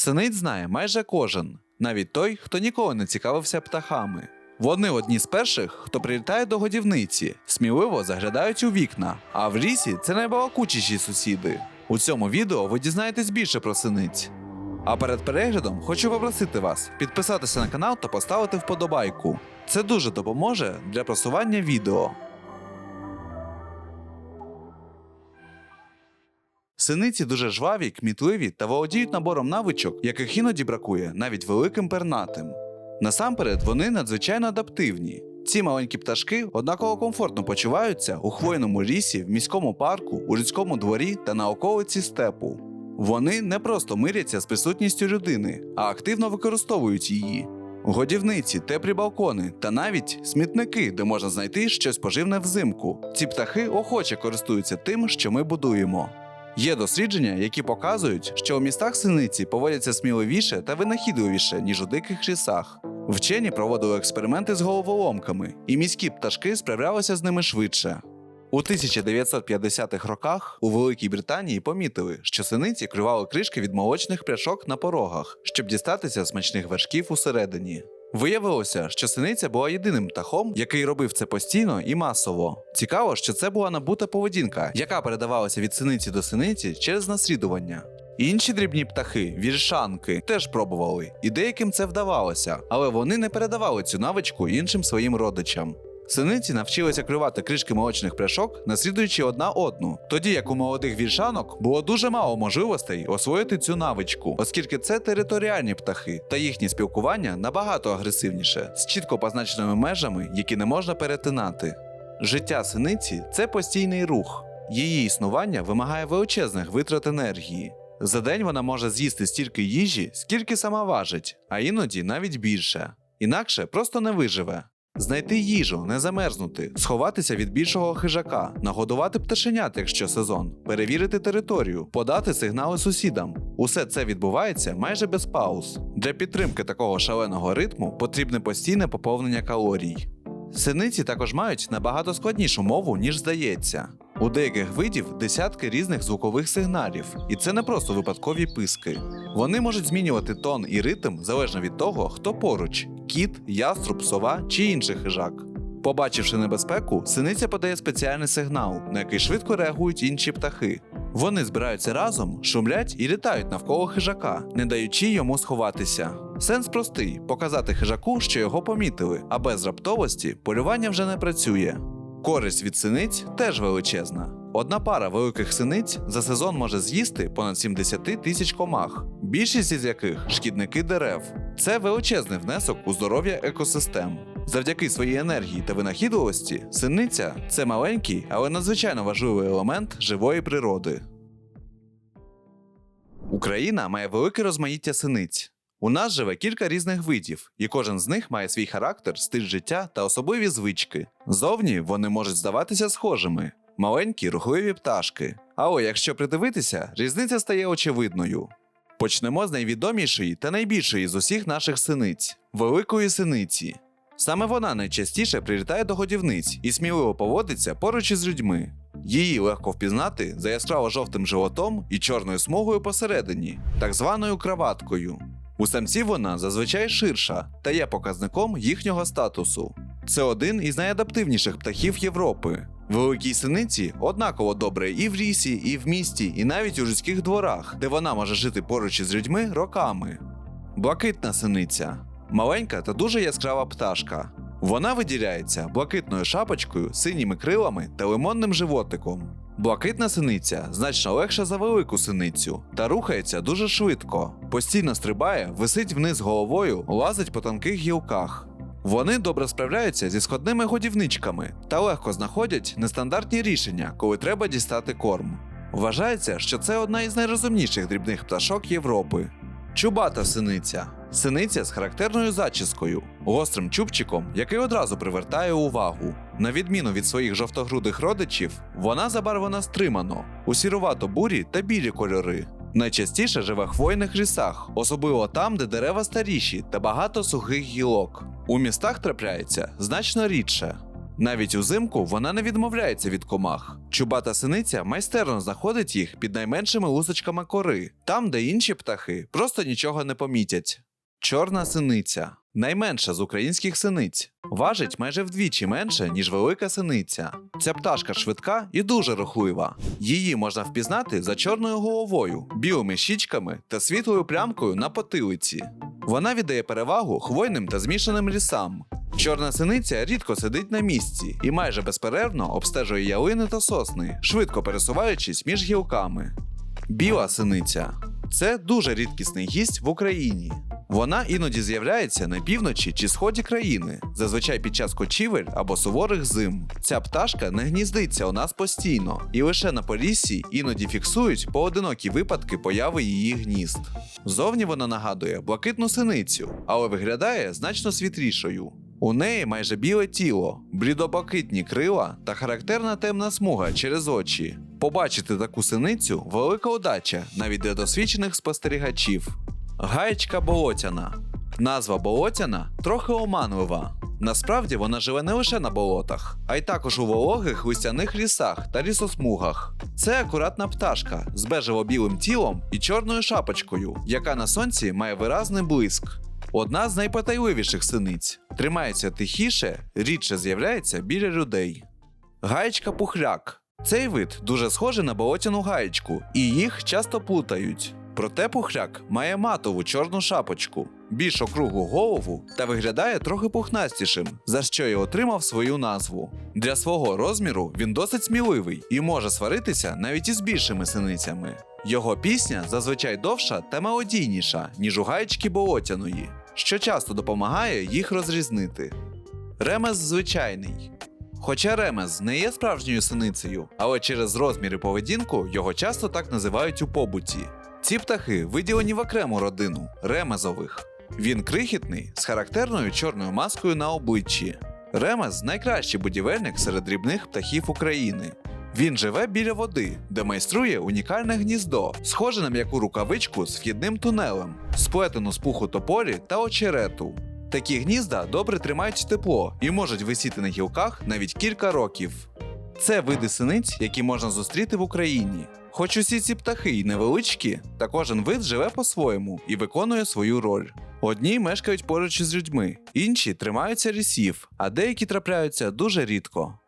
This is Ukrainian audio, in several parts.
Синиць знає майже кожен, навіть той, хто ніколи не цікавився птахами. Вони одні з перших, хто прилітає до годівниці, сміливо заглядають у вікна, а в лісі це найбалакучіші сусіди. У цьому відео ви дізнаєтесь більше про синиць. А перед переглядом хочу попросити вас підписатися на канал та поставити вподобайку. Це дуже допоможе для просування відео. Синиці дуже жваві, кмітливі та володіють набором навичок, яких іноді бракує навіть великим пернатим. Насамперед, вони надзвичайно адаптивні. Ці маленькі пташки однаково комфортно почуваються у хвойному лісі, в міському парку, у людському дворі та на околиці степу. Вони не просто миряться з присутністю людини, а активно використовують її. Годівниці, теплі балкони та навіть смітники, де можна знайти щось поживне взимку. Ці птахи охоче користуються тим, що ми будуємо. Є дослідження, які показують, що у містах синиці поводяться сміливіше та винахідливіше, ніж у диких лісах. Вчені проводили експерименти з головоломками, і міські пташки справлялися з ними швидше. У 1950-х роках у Великій Британії помітили, що синиці клювали кришки від молочних пляшок на порогах, щоб дістатися смачних вершків усередині. Виявилося, що синиця була єдиним птахом, який робив це постійно і масово. Цікаво, що це була набута поведінка, яка передавалася від синиці до синиці через наслідування. Інші дрібні птахи, віршанки, теж пробували, і деяким це вдавалося, але вони не передавали цю навичку іншим своїм родичам. Синиці навчилися клювати кришки молочних пляшок, наслідуючи одна одну, тоді як у молодих віршанок було дуже мало можливостей освоїти цю навичку, оскільки це територіальні птахи, та їхнє спілкування набагато агресивніше, з чітко позначеними межами, які не можна перетинати. Життя синиці це постійний рух. Її існування вимагає величезних витрат енергії. За день вона може з'їсти стільки їжі, скільки сама важить, а іноді навіть більше. Інакше просто не виживе. Знайти їжу, не замерзнути, сховатися від більшого хижака, нагодувати пташенят, якщо сезон, перевірити територію, подати сигнали сусідам. Усе це відбувається майже без пауз. Для підтримки такого шаленого ритму потрібне постійне поповнення калорій. Синиці також мають набагато складнішу мову, ніж здається. У деяких видів десятки різних звукових сигналів, і це не просто випадкові писки. Вони можуть змінювати тон і ритм залежно від того, хто поруч кіт, яструб, сова чи інший хижак. Побачивши небезпеку, синиця подає спеціальний сигнал, на який швидко реагують інші птахи. Вони збираються разом, шумлять і літають навколо хижака, не даючи йому сховатися. Сенс простий показати хижаку, що його помітили, а без раптовості полювання вже не працює. Користь від синиць теж величезна. Одна пара великих синиць за сезон може з'їсти понад 70 тисяч комах, більшість із яких шкідники дерев. Це величезний внесок у здоров'я екосистем. Завдяки своїй енергії та винахідливості, синиця це маленький, але надзвичайно важливий елемент живої природи. Україна має велике розмаїття синиць. У нас живе кілька різних видів, і кожен з них має свій характер, стиль життя та особливі звички. Зовні вони можуть здаватися схожими, маленькі рухливі пташки. Але якщо придивитися, різниця стає очевидною. Почнемо з найвідомішої та найбільшої з усіх наших синиць великої синиці. Саме вона найчастіше прилітає до годівниць і сміливо поводиться поруч із людьми. Її легко впізнати за яскраво жовтим животом і чорною смугою посередині, так званою краваткою. У самців вона зазвичай ширша та є показником їхнього статусу. Це один із найадаптивніших птахів Європи. Великій синиці однаково добре і в лісі, і в місті, і навіть у людських дворах, де вона може жити поруч із людьми роками. Блакитна синиця маленька та дуже яскрава пташка. Вона виділяється блакитною шапочкою, синіми крилами та лимонним животиком. Блакитна синиця значно легша за велику синицю та рухається дуже швидко. Постійно стрибає, висить вниз головою, лазить по тонких гілках. Вони добре справляються зі сходними годівничками та легко знаходять нестандартні рішення, коли треба дістати корм. Вважається, що це одна із найрозумніших дрібних пташок Європи. Чубата синиця. Синиця з характерною зачіскою, гострим чубчиком, який одразу привертає увагу. На відміну від своїх жовтогрудих родичів, вона забарвлена стримано, у сірувато-бурі та білі кольори. Найчастіше живе в хвойних лісах, особливо там, де дерева старіші та багато сухих гілок. У містах трапляється значно рідше. Навіть узимку вона не відмовляється від комах. Чубата синиця майстерно знаходить їх під найменшими лусочками кори, там, де інші птахи просто нічого не помітять. Чорна синиця найменша з українських синиць. Важить майже вдвічі менше, ніж велика синиця. Ця пташка швидка і дуже рухлива. Її можна впізнати за чорною головою, білими щічками та світлою плямкою на потилиці. Вона віддає перевагу хвойним та змішаним лісам. Чорна синиця рідко сидить на місці і майже безперервно обстежує ялини та сосни, швидко пересуваючись між гілками. Біла синиця це дуже рідкісний гість в Україні. Вона іноді з'являється на півночі чи сході країни, зазвичай під час кочівель або суворих зим. Ця пташка не гніздиться у нас постійно, і лише на поліссі іноді фіксують поодинокі випадки появи її гнізд. Зовні вона нагадує блакитну синицю, але виглядає значно світлішою. У неї майже біле тіло, блідоблакитні крила та характерна темна смуга через очі. Побачити таку синицю велика удача навіть для досвідчених спостерігачів. Гаєчка болотяна. Назва болотяна трохи оманлива. Насправді вона живе не лише на болотах, а й також у вологих листяних лісах та лісосмугах. Це акуратна пташка з бежево-білим тілом і чорною шапочкою, яка на сонці має виразний блиск. Одна з найпотайливіших синиць. Тримається тихіше, рідше з'являється біля людей. Гаєчка пухляк. Цей вид дуже схожий на болотяну гаєчку, і їх часто плутають. Проте пухляк має матову чорну шапочку, більш округлу голову та виглядає трохи пухнастішим, за що й отримав свою назву. Для свого розміру він досить сміливий і може сваритися навіть із більшими синицями. Його пісня зазвичай довша та мелодійніша, ніж у гаєчки болотяної, що часто допомагає їх розрізнити. Ремес звичайний. Хоча ремез не є справжньою синицею, але через розмір і поведінку його часто так називають у побуті. Ці птахи виділені в окрему родину ремезових. Він крихітний з характерною чорною маскою на обличчі. Ремез найкращий будівельник серед дрібних птахів України. Він живе біля води, де майструє унікальне гніздо, схоже на м'яку рукавичку з вхідним тунелем, сплетену з пуху тополі та очерету. Такі гнізда добре тримають тепло і можуть висіти на гілках навіть кілька років. Це види синиць, які можна зустріти в Україні. Хоч усі ці птахи й невеличкі, та кожен вид живе по-своєму і виконує свою роль. Одні мешкають поруч із людьми, інші тримаються лісів, а деякі трапляються дуже рідко.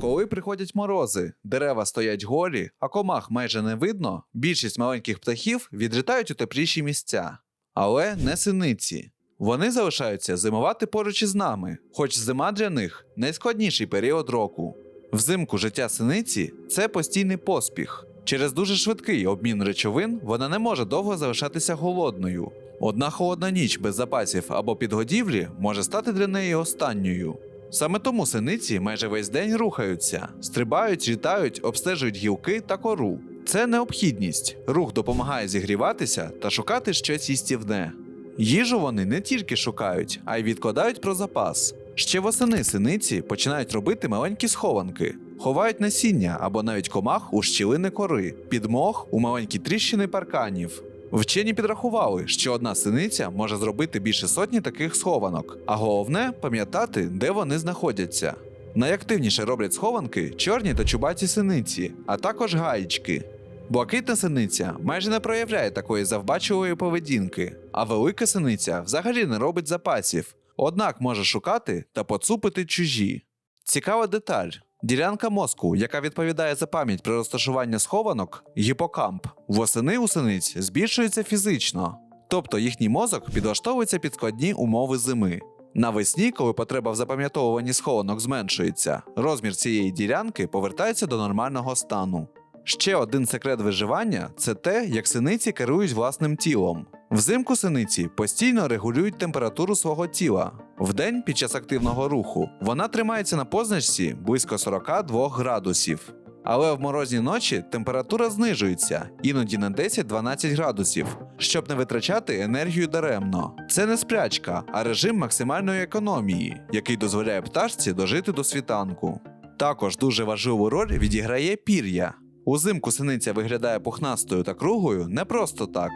Коли приходять морози, дерева стоять голі, а комах майже не видно, більшість маленьких птахів відлітають у тепліші місця. Але не синиці. Вони залишаються зимувати поруч із нами, хоч зима для них найскладніший період року. Взимку життя синиці це постійний поспіх. Через дуже швидкий обмін речовин вона не може довго залишатися голодною. Одна холодна ніч без запасів або підгодівлі може стати для неї останньою. Саме тому синиці майже весь день рухаються, стрибають, літають, обстежують гілки та кору. Це необхідність. Рух допомагає зігріватися та шукати щось їстівне. Їжу вони не тільки шукають, а й відкладають про запас. Ще восени синиці починають робити маленькі схованки, ховають насіння або навіть комах у щілини кори, підмох у маленькі тріщини парканів. Вчені підрахували, що одна синиця може зробити більше сотні таких схованок, а головне пам'ятати, де вони знаходяться. Найактивніше роблять схованки чорні та чубаті синиці, а також гаєчки. Блакитна синиця майже не проявляє такої завбачливої поведінки, а велика синиця взагалі не робить запасів, однак може шукати та поцупити чужі. Цікава деталь. Ділянка мозку, яка відповідає за пам'ять про розташування схованок, гіпокамп, восени у синиць збільшується фізично, тобто їхній мозок підлаштовується під складні умови зими. Навесні, коли потреба в запам'ятовуванні схованок зменшується, розмір цієї ділянки повертається до нормального стану. Ще один секрет виживання це те, як синиці керують власним тілом. Взимку синиці постійно регулюють температуру свого тіла. Вдень під час активного руху вона тримається на позначці близько 42 градусів. Але в морозні ночі температура знижується іноді на 10-12 градусів, щоб не витрачати енергію даремно. Це не сплячка, а режим максимальної економії, який дозволяє пташці дожити до світанку. Також дуже важливу роль відіграє пір'я. Узимку синиця виглядає пухнастою та круглою не просто так.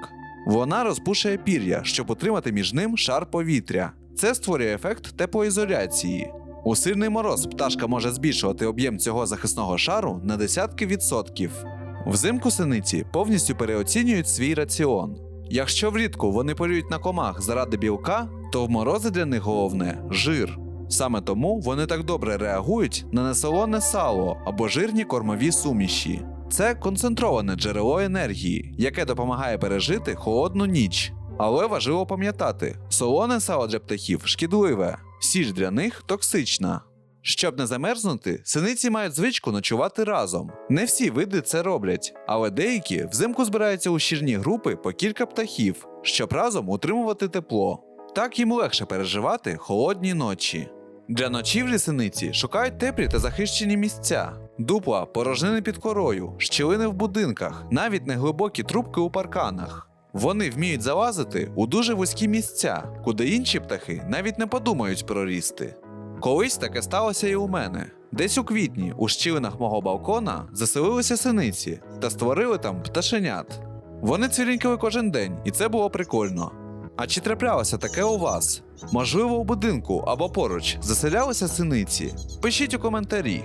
Вона розпушує пір'я, щоб утримати між ним шар повітря. Це створює ефект теплоізоляції. У сильний мороз пташка може збільшувати об'єм цього захисного шару на десятки відсотків. Взимку синиці повністю переоцінюють свій раціон. Якщо влітку вони полюють на комах заради білка, то в морози для них головне жир. Саме тому вони так добре реагують на несолоне сало або жирні кормові суміші. Це концентроване джерело енергії, яке допомагає пережити холодну ніч. Але важливо пам'ятати, солоне сало для птахів шкідливе, сіль для них токсична. Щоб не замерзнути, синиці мають звичку ночувати разом. Не всі види це роблять, але деякі взимку збираються у щільні групи по кілька птахів, щоб разом утримувати тепло. Так їм легше переживати холодні ночі. Для ночівлі синиці шукають теплі та захищені місця: дупла, порожнини під корою, щілини в будинках, навіть неглибокі трубки у парканах. Вони вміють залазити у дуже вузькі місця, куди інші птахи навіть не подумають прорісти. Колись таке сталося і у мене. Десь у квітні у щілинах мого балкона заселилися синиці та створили там пташенят. Вони цвірінькали кожен день, і це було прикольно. А чи траплялося таке у вас? Можливо, у будинку або поруч заселялися синиці? Пишіть у коментарі.